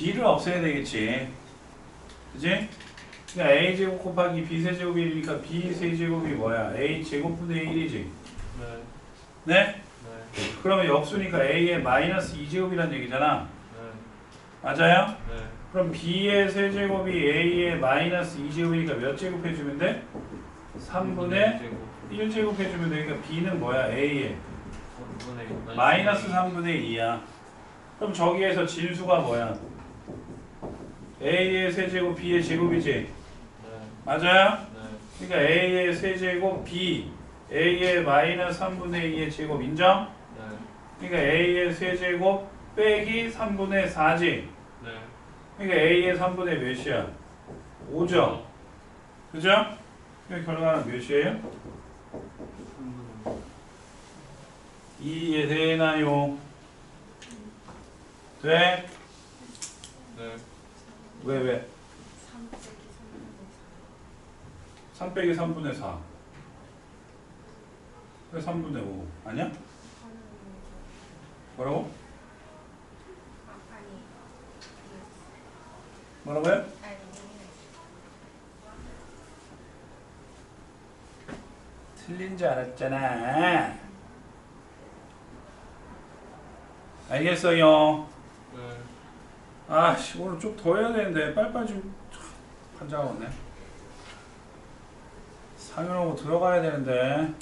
b를 없애야 되겠지. 그지? 그러니까 a제곱 곱하기 b세제곱이니까 b세제곱이 뭐야? a제곱분의 1이지. 네. 네? 네. 그러면 역수니까 a의 마이너스 2제곱이란 얘기잖아. 네. 맞아요? 네. 그럼 b의 세제곱이 a의 마이너스 2제곱이니까 몇 제곱 해주면 돼? 3분의 1제곱 해주면 되니까 b는 뭐야? a의 3분의 마이너스 3분의 2야. 그럼 저기에서 진수가 뭐야? A의 세제곱 b의 제곱이지. 네. 맞아요? 네. 그러니까 a의 세제곱 b a의 마이너스 3분의 2의 제곱 인정? 네. 그러니까 a의 세제곱 빼기 3분의 4지. 네. 그러니까 a의 3분의 몇이야? 5죠. 그죠? 그 결과는 몇이에요? 2되나요? 돼? 네. 왜 왜? 3 빼기 3분의 4. 왜 3분의 5? 아니야? 뭐라고? 뭐라고요? 틀린 줄 알았잖아. 알겠어요. 네. 아씨 오늘 좀 더 해야 되는데 빨리빨리 좀 한장하네 상현하고 들어가야 되는데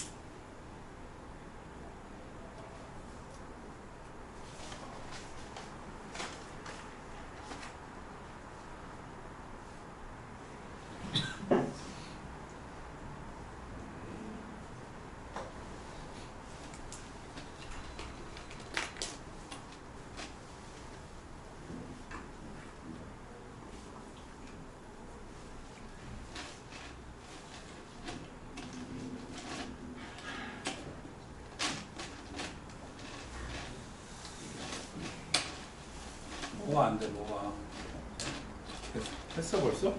뭐가 안 돼 뭐가 됐- 됐어 벌써?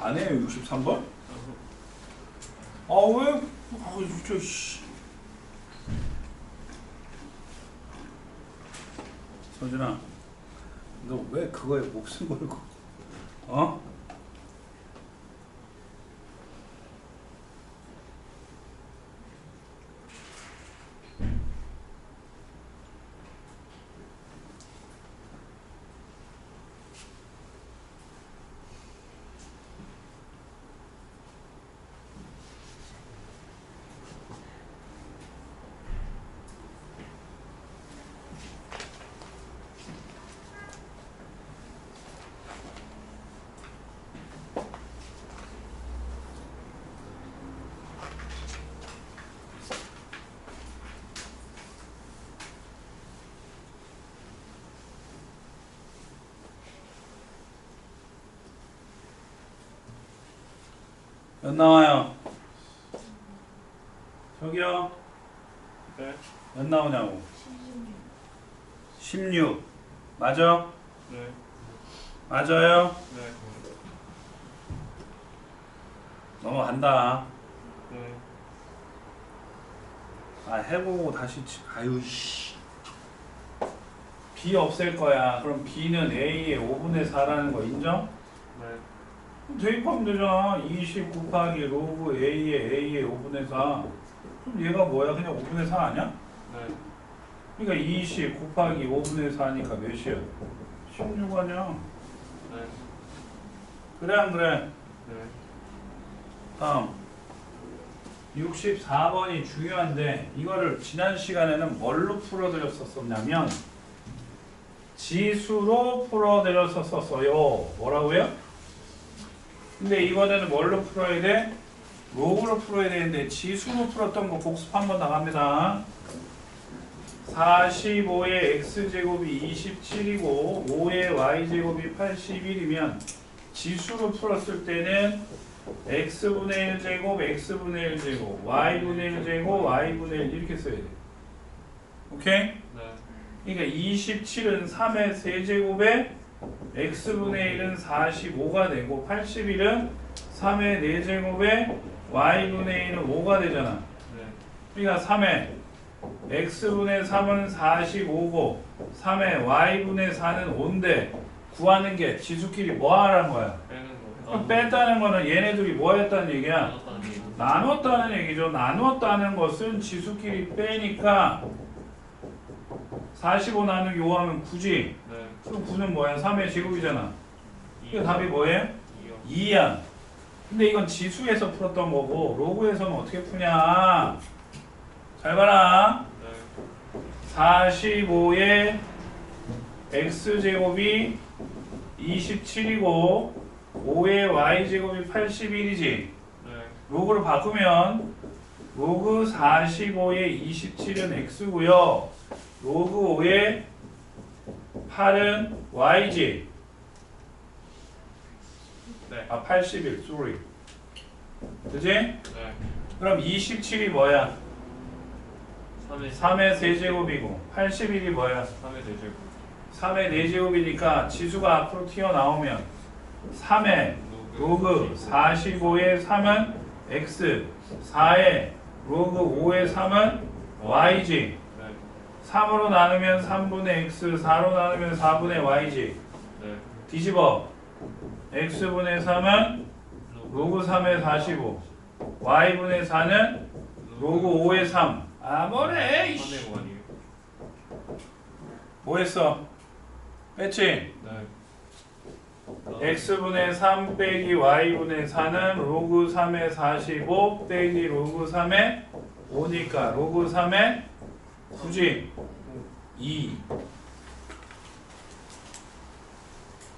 안 해요 63번? 아 왜? 아 진짜 씨 서준아 너 왜 그거에 목숨 걸고 어? 몇 나와요? 저기요 네. 몇 나오냐고 16 맞아? 네. 맞아요? 네. 넘어간다 네. 아 해보고 다시 치- 아유 씨 B 없앨 거야 그럼 B는 A의 5분의 4라는 거 인정? 네. 대입하면 되잖아 20 곱하기 로그 A의 A의 5분의 4 그럼 얘가 뭐야 그냥 5분의 4 아니야? 네. 그러니까 20 곱하기 5분의 4니까 몇이야? 16 아니야 네. 그래 안 그래? 네. 다음 64번이 중요한데 이거를 지난 시간에는 뭘로 풀어드렸었냐면 지수로 풀어드렸었어요 뭐라고요? 근데 이번에는 뭘로 풀어야 돼? 로그로 풀어야 되는데 지수로 풀었던 거 복습 한번 나갑니다 45의 x제곱이 27이고 5의 y제곱이 81이면 지수로 풀었을 때는 x분의 1제곱, x분의 1제곱, y분의 1제곱, y분의 1 이렇게 써야 돼. 오케이? 네. 그러니까 27은 3의 세제곱에 x분의 1은 45가 되고 81은 3의 4제곱에 y분의 1은 5가 되잖아. 네. 그러니까 3의 x분의 3은 45고 3의 y분의 4는 5인데 구하는 게 지수끼리 뭐 하라는 거야? 그럼 뺐다는 거는 얘네들이 뭐 했다는 얘기야? 나눴다는 얘기. 나눴다는 얘기죠. 나눴다는 것은 지수끼리 빼니까 45 나누기 5 하면 9지. 네. 그럼 9는 뭐야? 3의 제곱이잖아. 이. 그 답이 뭐예요? 이요. 2야. 근데 이건 지수에서 풀었던 거고 로그에서는 어떻게 푸냐? 잘 봐라. 네. 45의 x제곱이 27이고 5의 y제곱이 81이지. 네. 로그를 바꾸면 로그 45의 27은 x고요. 로그 5의 8은 y지. 네. 아 81, sorry. 그지? 네. 그럼 27이 뭐야? 3의 3의 세제곱이고 81이 뭐야? 3의 대제곱. 3의 4제곱이니까 지수가 앞으로 튀어나오면 3의 로그 45의 3은 x 4의 로그 5의 3은 y지 네. 3으로 나누면 3분의 x 4로 나누면 4분의 y지 네. 뒤집어 x분의 3은 로그 3의 45 y분의 4는 로그 5의 3 아 뭐래 이씨. 3의 5 아니에요? 뭐 했어? 했지? 네. x분의 3 빼기 y분의 4는 로그 3의 45 빼기 로그 3의 5니까 로그 3의 9지 2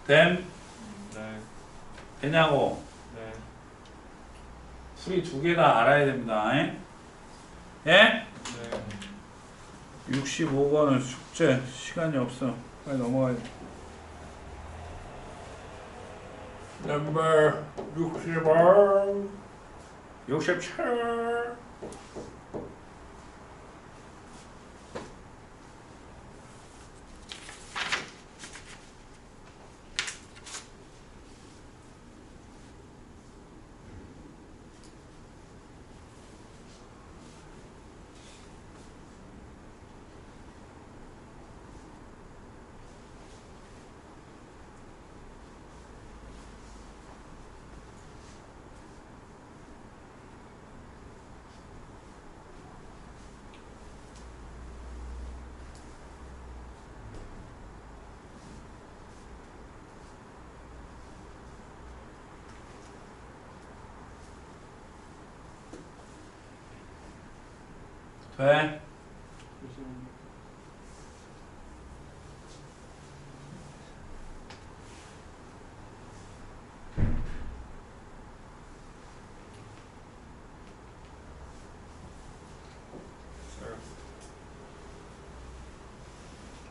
됨? 네. 되냐고 네. 풀이 두 개 다 알아야 됩니다 에? 예? 네. 65번은 숙제 시간이 없어 빨리 넘어가야 돼 넘버 60번 67 돼?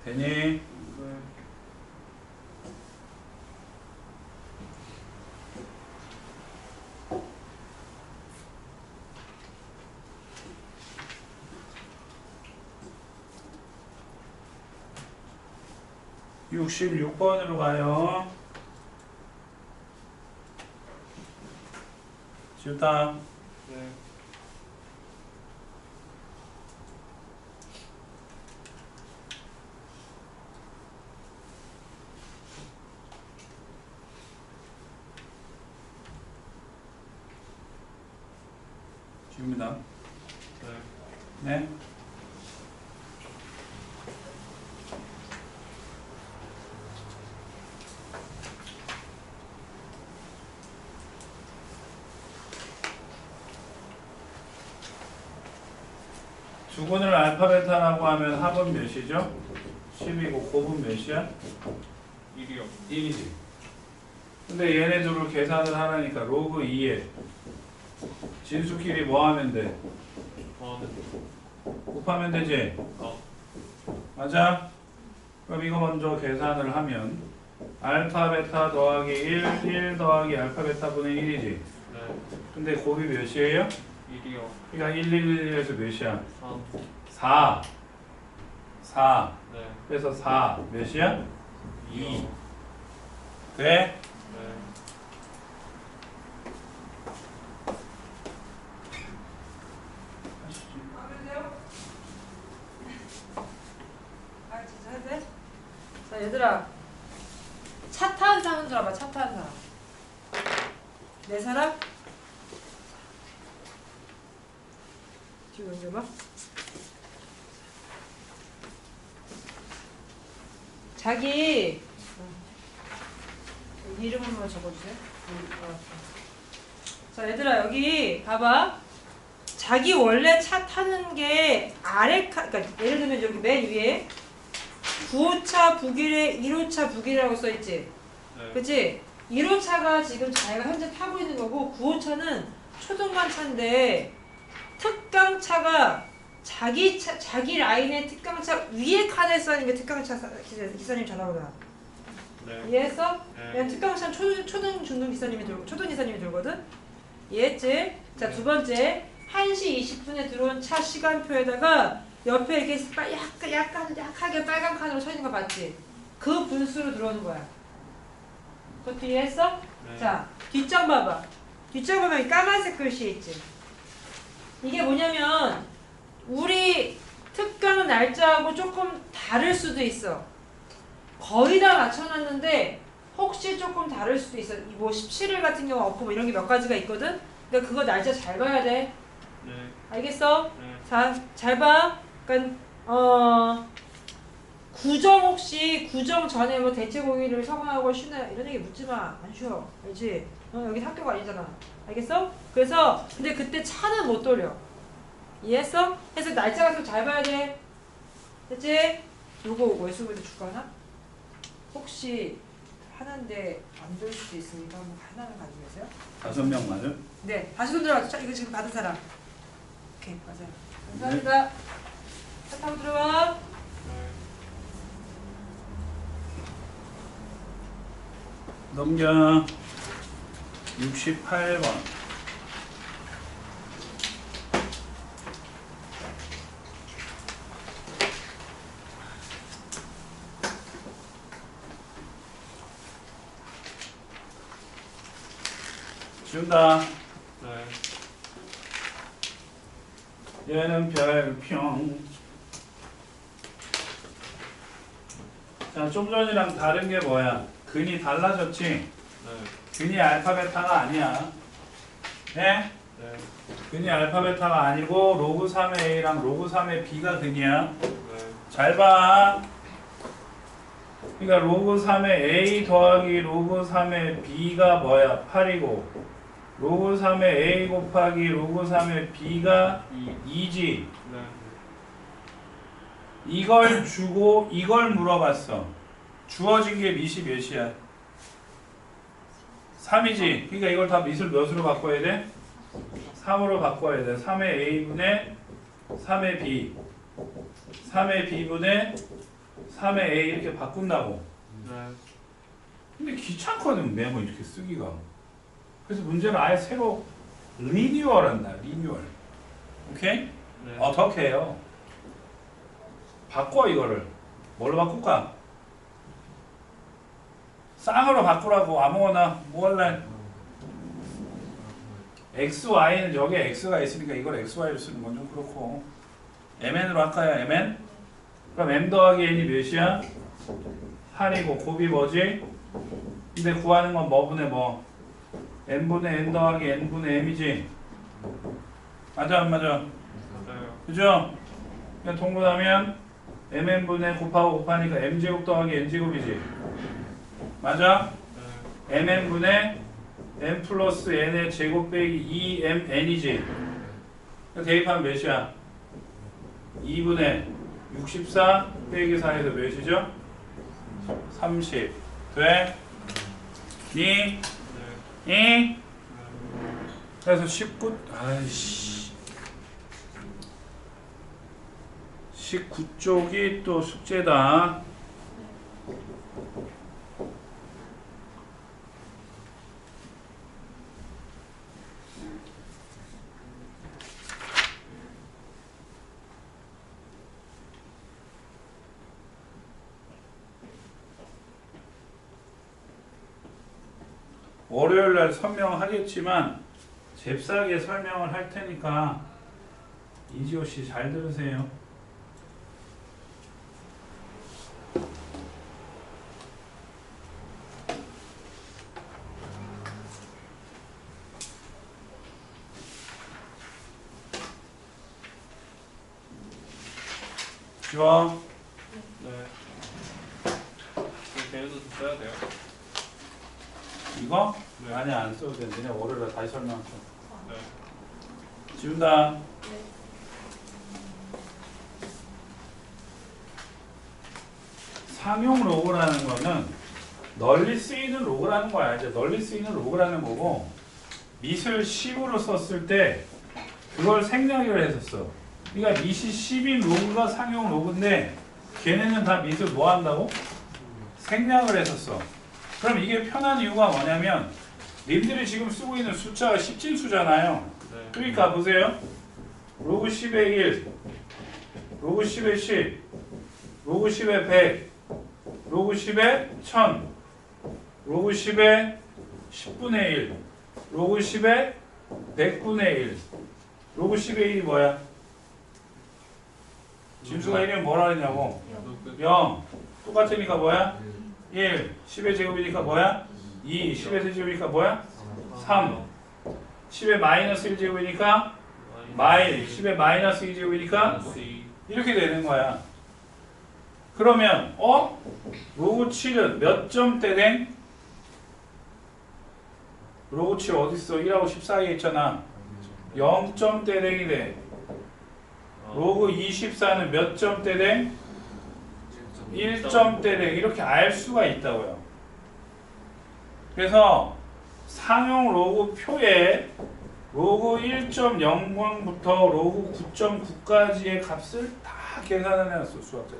되니? 네. 66번으로 가요. 지우다. 네. 지웁니다. 네. 네. 두근을 알파벳 하면 합은 몇이죠? 10이고 곱은 몇이야? 1이요. 1이지. 근데 얘네들을 계산을 하라니까 로그 2에 진수끼리 뭐 하면 돼? 더하면 곱하면 되지? 어. 맞아? 그럼 이거 먼저 계산을 하면 알파 베타 더하기 1, 1 더하기 알파 베타 분의 1이지. 네. 근데 곱이 몇이에요? 1이요. 그러니까 1, 1, 1에서 몇이야? 3. 4. 4 네. 그래서 4 몇이야? 2 그래? 네. 아, 자 얘들아 차 타는 사람 들어봐 차 타는 사람 네 사람? 지금 연결봐 자기 어, 이름 한 번만 적어주세요. 자 얘들아 여기 봐봐 자기 원래 차 타는 게 아래 카 그러니까 예를 들면 여기 맨 위에 9호차 북일에 1호차 북일이라고 써있지 네. 그치? 1호차가 지금 자기가 현재 타고 있는 거고 9호차는 초등반 차인데 특강 차가 자기 차, 자기 라인의 특강차 위에 칸에 써있는 게 특강차 사- 기사, 기사님 전화보다 네. 이해했어? 네. 그냥 특강차 초등, 초등 중등 기사님이 돌고 초등 기사님이 돌거든. 이해했지? 자두 번째 1시 20분에 들어온 차 시간표에다가 옆에 이렇게 빨- 약간 약간 약하게 빨간 칸으로 쳐 있는 거 봤지? 그 분수로 들어오는 거야. 그것도 이해했어? 네. 자 뒷장 봐봐. 뒷장 보면 이 까만색 글씨 있지? 이게 뭐냐면 우리 특강 날짜하고 조금 다를 수도 있어. 거의 다 맞춰놨는데 혹시 조금 다를 수도 있어. 이뭐 17일 같은 경우 없고 뭐 이런 게 몇 가지가 있거든. 그러니까 그거 날짜 잘 봐야 돼. 네. 알겠어? 네. 자, 잘 봐. 그러니까 어 구정 혹시 구정 전에 뭐 대체 공휴일을 서거하고 쉬나 이런 얘기 묻지 마. 안 쉬어. 알지? 어, 여기 학교가 아니잖아. 알겠어? 그래서 근데 그때 차는 못 돌려. 이해했어? 그래서 날짜 같은 거잘 봐야 돼. 됐지? 요거 외수부대 주거나 혹시 하는데 안 될 수도 있으니까 뭐 하나는 가지고 계세요? 다섯 명 맞아? 네, 다시 손 들어가. 자, 이거 지금 받은 사람. 오케이, 맞아요. 감사합니다. 차 타고 들어와. 네. 넘겨 68번 지운다 네. 얘는 별평 자 좀 전이랑 다른 게 뭐야 근이 달라졌지 네. 근이 알파베타가 아니야 네? 네. 근이 알파베타가 아니고 로그 3의 A랑 로그 3의 B가 근이야 네. 잘 봐. 그러니까 로그 3의 A 더하기 로그 3의 B가 뭐야? 8이고 로그 3의 A 곱하기 로그 3의 B가 이. 2지. 네. 이걸 주고 이걸 물어봤어. 주어진 게 밑이 몇이야? 3이지. 그러니까 이걸 다 밑을 몇으로 바꿔야 돼? 3으로 바꿔야 돼. 3의 A분의 3의 B. 3의 B분의 3의 A 이렇게 바꾼다고. 네. 근데 귀찮거든 매번 이렇게 쓰기가. 그래서 문제는 아예 새로 리뉴얼 한다. 리뉴얼. 오케이? 네. 어떻게 해요? 바꿔 이거를. 뭘로 바꿀까? 쌍으로 바꾸라고 아무거나 뭐 할래? x, y는 여기에 x가 있으니까 이걸 x, y로 쓰는 건 좀 그렇고 mn으로 할까요? mn? 그럼 m 더하기 n이 몇이야? 8이고 곱이 뭐지? 근데 구하는 건 뭐분의 뭐? N분의 n 더하기 n분의 m이지? 맞아 안 맞아? 맞아요. 그죠? 그냥 통분하면 mn분의 곱하고 곱하니까 m제곱 더하기 n제곱이지 맞아? 네. mn분의 n 플러스 n의 제곱 빼기 2mn이지 대입하면 몇이야? 2분의 64 빼기 4에서 몇이죠? 30 돼? 니? 네. 이? 네. 그래서 19 아이씨 19쪽이 또 숙제다 잘 설명하겠지만 잽싸게 설명을 할 테니까 이지호 씨 잘 들으세요. 지원. 네. 그 걔네도 써야 돼요. 이거? 네. 아니야 안 써도 돼. 니네 월요일에 다시 설명할게. 네. 지운다. 상용 로고라는 거는 널리 쓰이는 로고라는 거야. 이제 널리 쓰이는 로고라는 거고 밑을 10으로 썼을 때 그걸 생략을 했었어. 그러니까 밑이 10인 로고가 상용 로고인데 걔네는 다 밑을 뭐 한다고? 생략을 했었어. 그럼 이게 편한 이유가 뭐냐면 님들이 지금 쓰고 있는 숫자가 10진수잖아요. 네. 그러니까 보세요. 로그 10의 1, 로그 10의 10, 로그 10의 100, 로그 10의 1000, 로그 10의 10분의 1, 로그 10의 100분의 1. 로그 10의 1이 뭐야? 진수가 1이면 뭐라? 그- 0. 똑같으니까 뭐야? 1. 10의 제곱이니까 뭐야? 2. 10의 세제곱이니까 뭐야? 3. 10의 마이너스 1제곱이니까 마일 10의 마이너스 2제곱이니까 C. 이렇게 되는 거야. 그러면 어? 로그 7은 몇 점대 된? 로그 7 어딨어? 1하고 10 사이에 있잖아. 0점대 댕이 돼. 어, 로그 24는 몇 점대 댕? 1점대 댕. 이렇게 알 수가 있다고요. 그래서 상용 로그 표에 로그 1.00부터 로그 9.9까지의 값을 다 계산을 해놨어 수학자.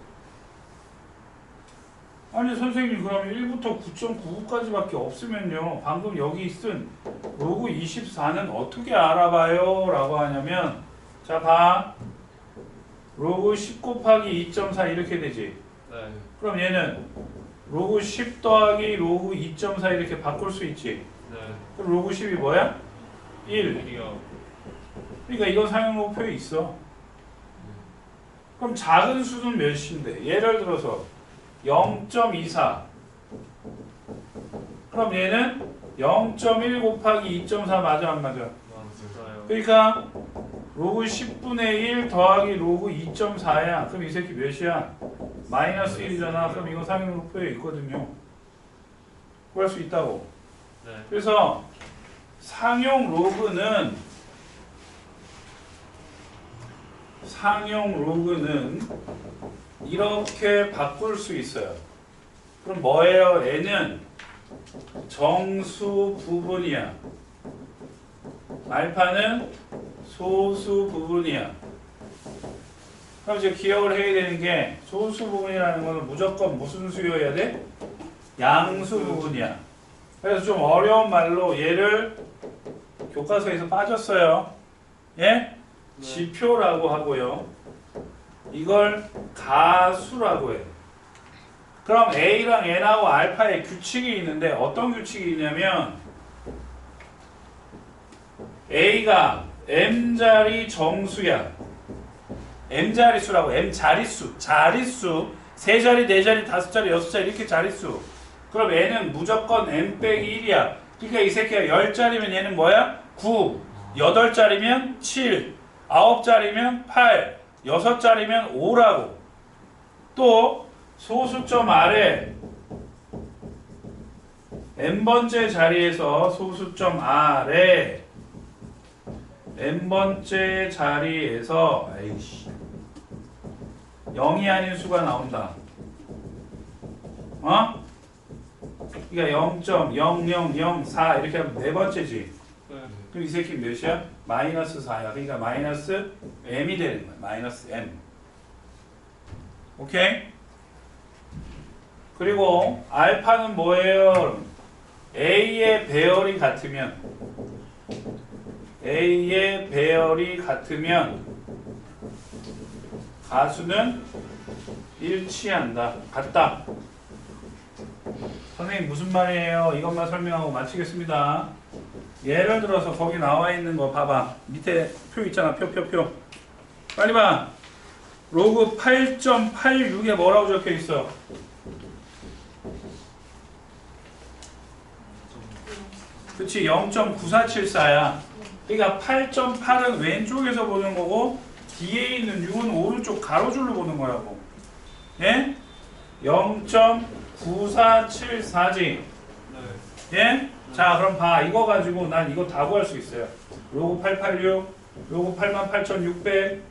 아니 선생님 그럼 1부터 9.99까지밖에 없으면요 방금 여기 쓴 로그 24는 어떻게 알아봐요? 라고 하냐면 자봐 로그 10 곱하기 2.4 이렇게 되지 네. 그럼 얘는 로그 10 더하기 로그 2.4 이렇게 바꿀 수 있지 네. 그럼 로그 10이 뭐야? 1 1이요. 그러니까 이건 사용로표에 있어. 그럼 작은 수는 몇인데? 예를 들어서 0.24. 그럼 얘는 0.1 곱하기 2.4 맞아 안 맞아? 맞아요. 그러니까 로그 10분의 1 더하기 로그 2.4야. 그럼 이 새끼 몇이야? 마이너스 1이잖아. 그럼 이거 상용로표에 있거든요. 구할 수 있다고. 네. 그래서 상용 로그는 상용 로그는 이렇게 바꿀 수 있어요. 그럼 뭐예요? n은 정수 부분이야. 알파는 소수 부분이야. 그럼 이제 기억을 해야 되는 게 소수 부분이라는 거는 무조건 무슨 수여야 돼? 양수 부분이야. 그래서 좀 어려운 말로 얘를 교과서에서 빠졌어요. 예? 지표라고 하고요. 이걸 가수라고 해요. 그럼 A랑 N하고 알파의 규칙이 있는데 어떤 규칙이 있냐면 A가 M자리 정수야. M자리수라고 M자리수, 자리수 세 자리, 네 자리, 다섯 자리, 여섯 자리 이렇게 자리수. 그럼 N은 무조건 M 빼기 1이야. 그러니까 이 새끼가 10자리면 얘는 뭐야? 9. 8자리면 7. 9자리면 8. 6자리면 5라고. 또 소수점 아래 n번째 자리에서 소수점 아래 n번째 자리에서 에이씨 0이 아닌 수가 나온다. 어? 그러니까 0.0004 이렇게 하면 네 번째지. 네. 그럼 이 새끼 몇이야? 마이너스 4야. 그러니까 마이너스 m이 되는 거야. 마이너스 m. 오케이? 그리고 알파는 뭐예요? a의 배열이 같으면 a의 배열이 같으면 가수는 일치한다. 같다. 선생님 무슨 말이에요? 이것만 설명하고 마치겠습니다. 예를 들어서 거기 나와 있는 거 봐봐. 밑에 표 있잖아. 표, 표, 표. 빨리 봐. 로그 8.86에 뭐라고 적혀 있어? 그치 0.9474야. 그러니까 8.8은 왼쪽에서 보는 거고 뒤에 있는 6은 오른쪽 가로줄로 보는 거라고. 예? 0.9474지. 네. 예? 자, 그럼 봐. 이거 가지고 난 이거 다 구할 수 있어요. 로그 886, 로그 88,600,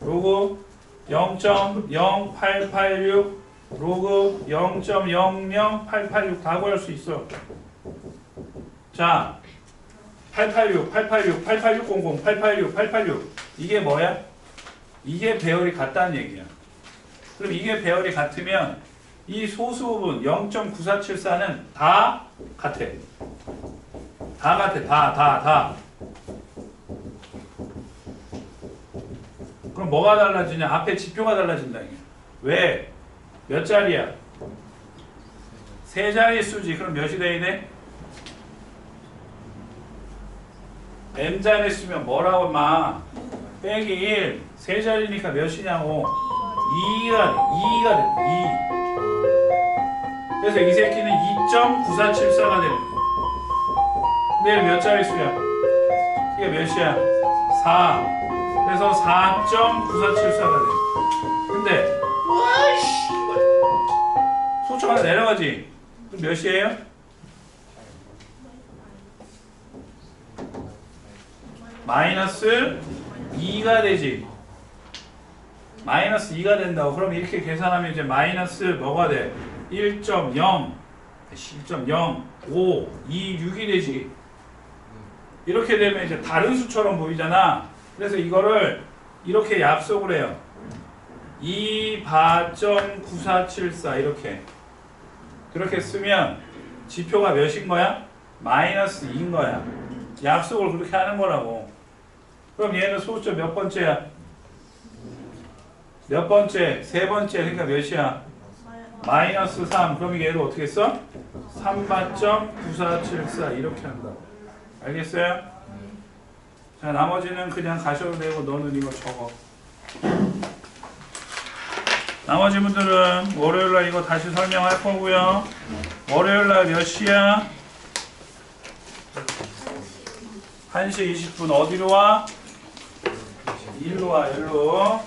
로그 0.0886, 로그 0.00886 다 구할 수 있어. 자, 886, 886, 8860, 886, 886 이게 뭐야? 이게 배열이 같다는 얘기야. 그럼 이게 배열이 같으면 이 소수 부분 0.9474는 다 같아. 다 같아. 다, 다, 다. 그럼 뭐가 달라지냐? 앞에 지표가 달라진다. 이게. 왜? 몇 자리야? 세 자리 수지. 그럼 몇이 돼? m자리 쓰면 뭐라고 마? 빼기 1. 세 자리니까 몇이냐고? 2가 돼. 2가 돼. 2. 그래서 이 새끼는 2.9474가 되는 거야. 근데 몇 자리 수야? 이게 몇이야? 4. 그래서 4.9474가 돼. 근데 소총 하나 내려가지. 그럼 몇이에요? 마이너스 2가 되지. 마이너스 2가 된다고. 그럼 이렇게 계산하면 이제 마이너스 뭐가 돼? 1.0, 1.0, 5, 2, 6이 되지. 이렇게 되면 이제 다른 수처럼 보이잖아. 그래서 이거를 이렇게 약속을 해요. 2바.9474 이렇게. 그렇게 쓰면 지표가 몇인 거야? 마이너스 2인 거야. 약속을 그렇게 하는 거라고. 그럼 얘는 소수 몇 번째야? 몇 번째? 세 번째. 그러니까 몇이야? 마이너스 3. 그럼 얘를 어떻게 써? 3바.9474 이렇게 한다. 알겠어요? 자, 나머지는 그냥 가셔도 되고 너는 이거 적어. 나머지 분들은 월요일날 이거 다시 설명할 거고요. 월요일날 몇 시야? 1시 20분 어디로 와? 일로 와, 일로.